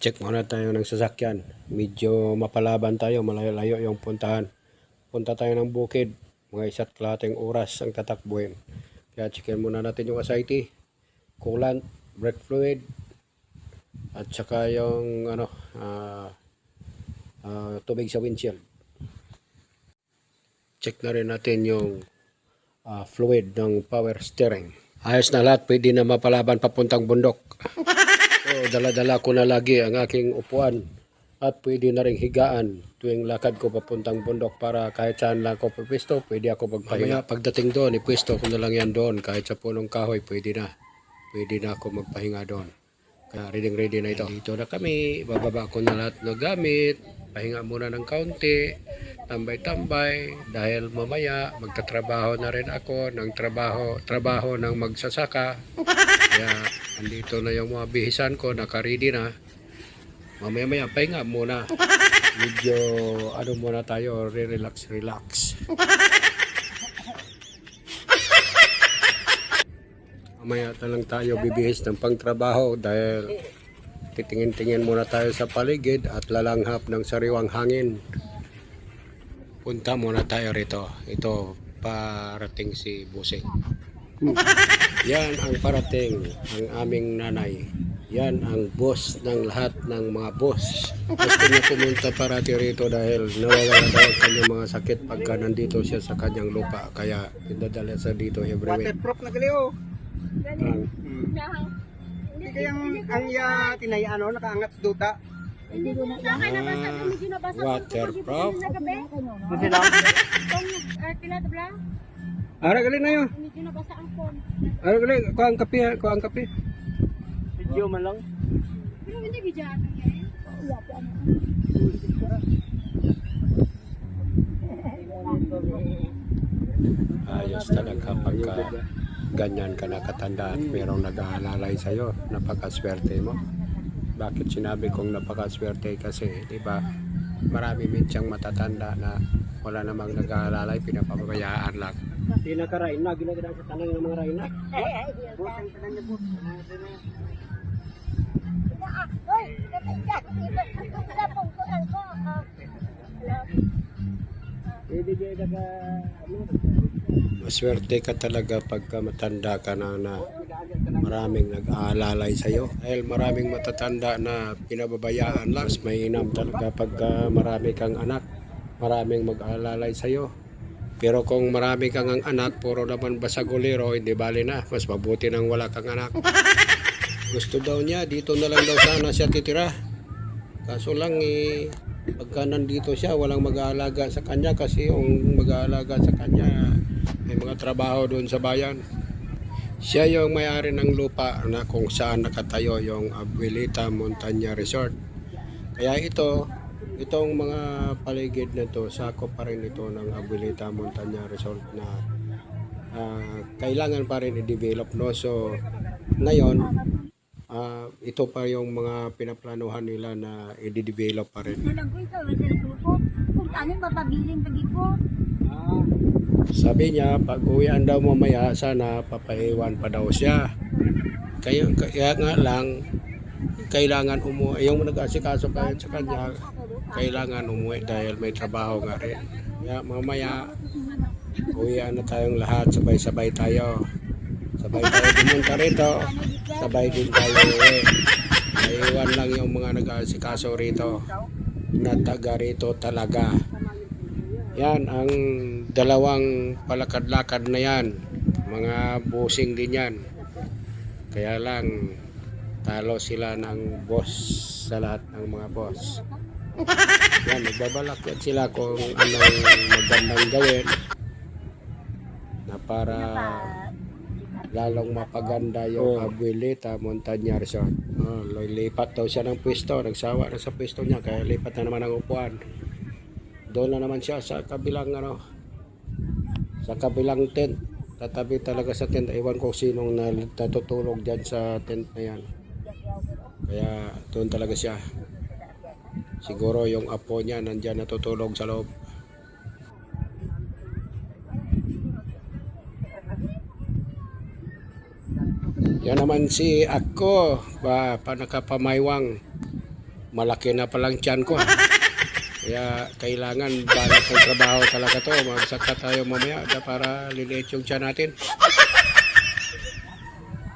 check muna tayo ng sasakyan. Medyo mapalaban tayo, malayo-layo yung puntahan. Punta tayo ng bukid, mga isa't kalating oras ang tatakbuhin. Kaya checkin muna natin yung SIT, coolant, brake fluid, at saka yung ano, ah, ah, tubig sa windshield. Check na rin natin yung ah, fluid ng power steering. Ayos na lahat, pwede na mapalaban papuntang bundok. So, dala-dala ko na lagi ang aking upuan at pwede na rin higaan tuwing lakad ko papuntang bundok para kahit saan lang ako pwesto, pwede ako magpahinga. Mamaya pagdating doon, ipwesto ko na lang yan doon kahit sa punong kahoy, pwede na. Pwede na ako magpahinga doon. Kaya ready ready na ito. Dito na kami, bababa ko na lahat ng gamit, pahinga muna ng kaunti, tambay-tambay dahil mamaya magtatrabaho na rin ako ng trabaho trabaho ng magsasaka. Kaya andito na yung mga bihisan ko, naka-ready na. Mamaya-maya, pahinga muna. Medyo, ano muna tayo, re-relax, relax. Mamaya na lang tayo bibihis ng pangtrabaho dahil titingin-tingin muna tayo sa paligid at lalanghap ng sariwang hangin. Punta muna tayo rito. Ito, parating si Busing. Yan ang parating, ang aming nanay. Yan ang boss ng lahat ng mga boss. Gusto niya pumunta parati rito dahil nawawala daw ang kanyang mga sakit pagka nandito siya sa kanyang lupa. Kaya pinadala sa dito every week. Waterproof na gali oh. Ang Hindi kayang ang ya tinay ano nakaangat sa duta. waterproof. Lang. Ara gali na yo. Ara gali ko ang kape ko ang kape. Video man lang. Ayos talaga pagka ganyan ka nakatanda at mayroong nag-aalalay sa'yo. Napakaswerte mo. Bakit sinabi kong napakaswerte? Kasi, di ba, marami minsyang matatanda na wala namang nag-aalalay, pinapabayaan lang. Di na karain na ginagada sa tanang ng mga rain na. Busang tanan niya po. Pwede di daga ano. Maswerte ka talaga pagka matanda ka na na maraming nag-aalalay sa'yo. Dahil maraming matatanda na pinababayaan lang. Mas mainam talaga pagka marami kang anak. Maraming mag-aalalay sa'yo. Pero kung marami kang ang anak, puro naman basagulero, hindi bali na. Mas mabuti nang wala kang anak. Gusto daw niya, dito na lang daw sana siya titira. Kaso lang eh, pagka nandito siya, walang mag-aalaga sa kanya kasi yung mag-aalaga sa kanya, may mga trabaho doon sa bayan. Siya yung may-ari ng lupa na kung saan nakatayo yung Abuelita Montaña Resort. Kaya ito, itong mga paligid na to, sako pa rin ito ng Abuelita Montaña Resort na ah, kailangan pa rin i-develop. No? So, ngayon, ah, ito pa yung mga pinaplanuhan nila na i-develop pa rin. Ah, Sabi niya, pag uwian daw mamaya, sana papaiwan pa daw siya. Kaya, kaya nga lang, kailangan umuwi. Yung nag-asikaso kaya sa kanya, kailangan umuwi dahil may trabaho nga rin. Kaya mamaya, uwian na tayong lahat, sabay-sabay tayo. Sabay tayo pumunta rito, sabay din tayo uwi. Naiwan lang yung mga nag-asikaso rito na taga rito talaga. Yan ang dalawang palakad-lakad na yan. Mga busing din yan. Kaya lang talo sila ng boss sa lahat ng mga boss. Yan, nagbabalak yan sila kung anong magandang gawin na para lalong mapaganda yung Abuelita Montaña Resort. Oh, lipat daw siya ng pwesto. Nagsawa na sa pwesto niya kaya lipat na naman ang upuan. Doon na naman siya sa kabilang ano sa kabilang tent. Tatabi talaga sa tent. Iwan ko sinong na- natutulog dyan sa tent na yan. Kaya doon talaga siya. Siguro yung apo niya nandyan natutulog sa loob. Yan naman si ako, ba, pa nakapamaywang. malaki na palang tiyan ko. Kaya kailangan balak ng trabaho talaga to. Magsaka tayo mamaya para liliit yung tiyan natin.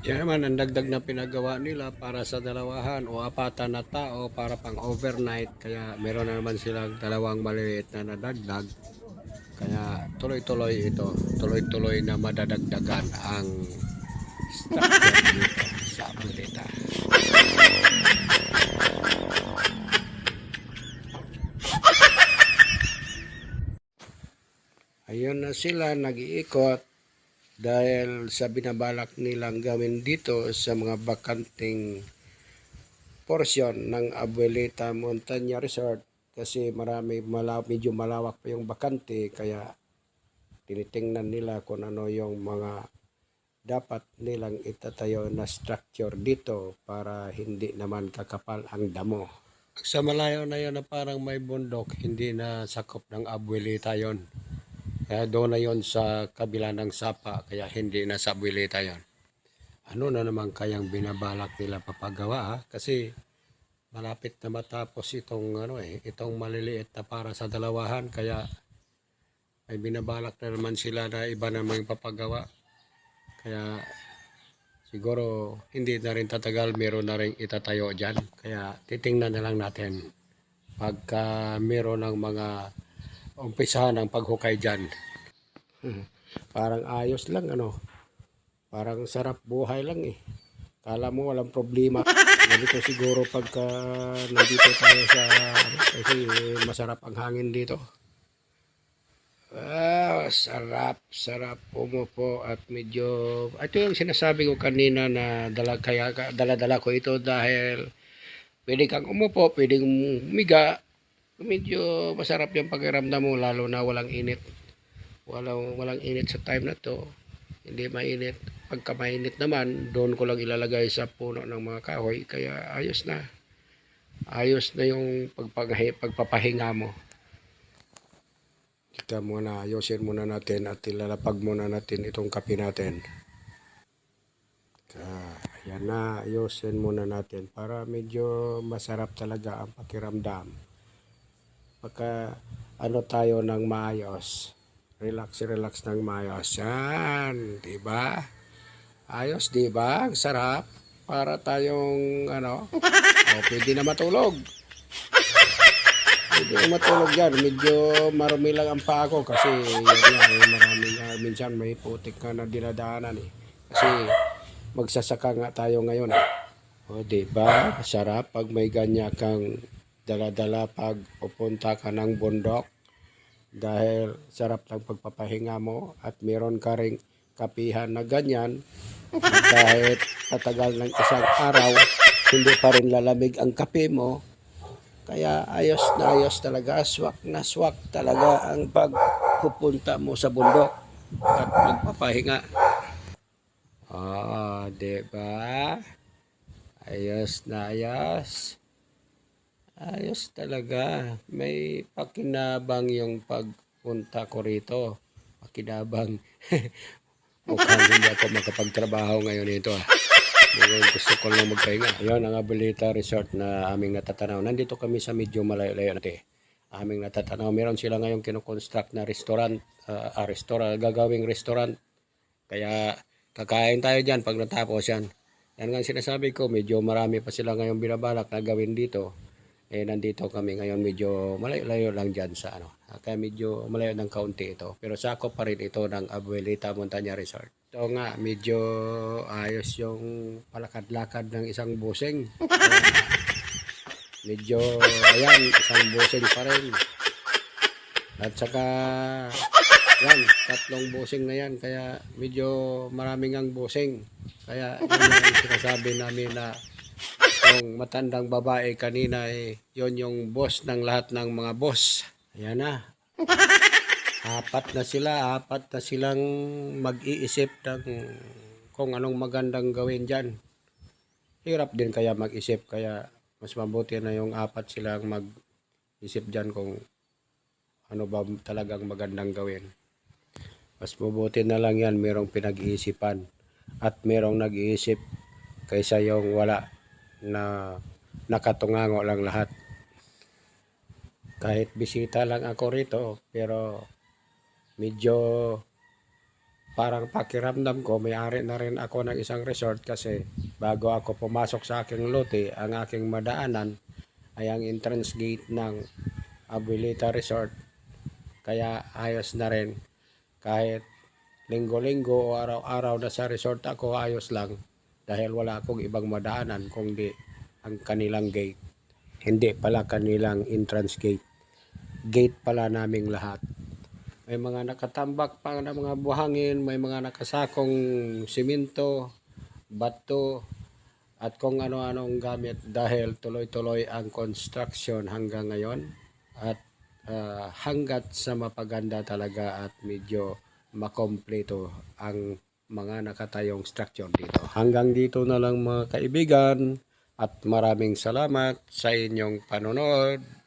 Yan naman ang dagdag na pinagawa nila para sa dalawahan o apatan na tao para pang overnight. Kaya meron na naman silang dalawang maliliit na nadagdag. Kaya tuloy-tuloy ito. Tuloy-tuloy na madadagdagan ang structure dito sa Abulita. Ayun na sila nag-iikot dahil sa binabalak nilang gawin dito sa mga bakanting portion ng Abuelita Montaña Resort kasi marami mala, medyo malawak pa yung bakante kaya tinitingnan nila kung ano yung mga dapat nilang itatayo na structure dito para hindi naman kakapal ang damo. Sa malayo na yun na parang may bundok, hindi na sakop ng Abuelita yon. Kaya doon na yon sa kabila ng sapa, kaya hindi na sa Abuelita yon. Ano na naman kayang binabalak nila papagawa ha? Kasi malapit na matapos itong ano eh, itong maliliit na para sa dalawahan kaya may binabalak na naman sila na iba naman yung papagawa. Kaya siguro hindi na rin tatagal, meron na rin itatayo dyan. Kaya titingnan na lang natin pagka meron ng mga umpisahan ng paghukay dyan. Parang ayos lang ano. Parang sarap buhay lang eh. Kala mo walang problema. Ganito siguro pagka nandito tayo sa ano, kasi masarap ang hangin dito. Ah, sarap, sarap umupo at medyo ito yung sinasabi ko kanina na dala kaya ka- dala-dala ko ito dahil pwede kang umupo, pwedeng umiga. Medyo masarap yung pakiramdam mo lalo na walang init. Walang walang init sa time na to. Hindi mainit. Pagka mainit naman, doon ko lang ilalagay sa puno ng mga kahoy kaya ayos na. Ayos na yung pagpaghi, pagpapahinga mo. Kita muna, ayusin muna natin at ilalapag muna natin itong kape natin. Ah, ayan na, ayusin muna natin para medyo masarap talaga ang pakiramdam. Pagka ano tayo ng maayos, relax, relax ng maayos. Yan, di ba? Ayos, di ba? Ang sarap. Para tayong, ano, oh, pwede na matulog. Pwede na matulog yan. Medyo marumi lang ang paa ko kasi yan nga, eh, marami nga, minsan may putik ka na dinadaanan eh. Kasi magsasaka nga tayo ngayon eh. O, di ba? Sarap pag may ganyan kang dala-dala pag pupunta ka ng bundok dahil sarap ng pagpapahinga mo at meron ka ring kapihan na ganyan. Kahit tatagal ng isang araw hindi pa rin lalamig ang kape mo. Kaya ayos na ayos talaga swak na swak talaga ang pagpupunta mo sa bundok at magpapahinga. Ah di ba? Ayos na ayos Ayos talaga. May pakinabang yung pagpunta ko rito. Pakinabang. Mukhang hindi ako makapagtrabaho ngayon ito. Ah. Mukhang gusto ko lang magpahinga. Ayun ang Abilita Resort na aming natatanaw. Nandito kami sa medyo malayo-layo natin. Aming natatanaw. Meron sila ngayong kinoconstruct na restaurant. ah, ah, restaurant, gagawing restaurant. Kaya kakain tayo dyan pag natapos yan. Yan nga sinasabi ko, medyo marami pa sila ngayong binabalak na gawin dito eh nandito kami ngayon medyo malayo-layo lang dyan sa ano. Kaya medyo malayo ng kaunti ito. Pero sakop pa rin ito ng Abuelita Montaña Resort. Ito nga, medyo ayos yung palakad-lakad ng isang busing. Medyo, ayan, isang busing pa rin. At saka, yan, tatlong busing na yan. Kaya medyo maraming ang busing. Kaya yun ang sinasabi namin na yung matandang babae kanina eh, yon yung boss ng lahat ng mga boss. Ayan na. Apat na sila, apat na silang mag-iisip ng kung anong magandang gawin dyan. Hirap din kaya mag-isip, kaya mas mabuti na yung apat silang mag-isip dyan kung ano ba talagang magandang gawin. Mas mabuti na lang yan, merong pinag-iisipan at merong nag-iisip kaysa yung wala na nakatungango lang lahat. Kahit bisita lang ako rito, pero medyo parang pakiramdam ko, may-ari na rin ako ng isang resort kasi bago ako pumasok sa aking lote, ang aking madaanan ay ang entrance gate ng Abilita Resort. Kaya ayos na rin. Kahit linggo-linggo o araw-araw na sa resort ako, ayos lang. Dahil wala akong ibang madaanan kundi ang kanilang gate. Hindi pala kanilang entrance gate. Gate pala naming lahat. May mga nakatambak pa na mga buhangin, may mga nakasakong simento, bato, at kung ano-anong gamit dahil tuloy-tuloy ang construction hanggang ngayon at ah, hanggat sa mapaganda talaga at medyo makompleto ang mga nakatayong structure dito. Hanggang dito na lang mga kaibigan at maraming salamat sa inyong panonood.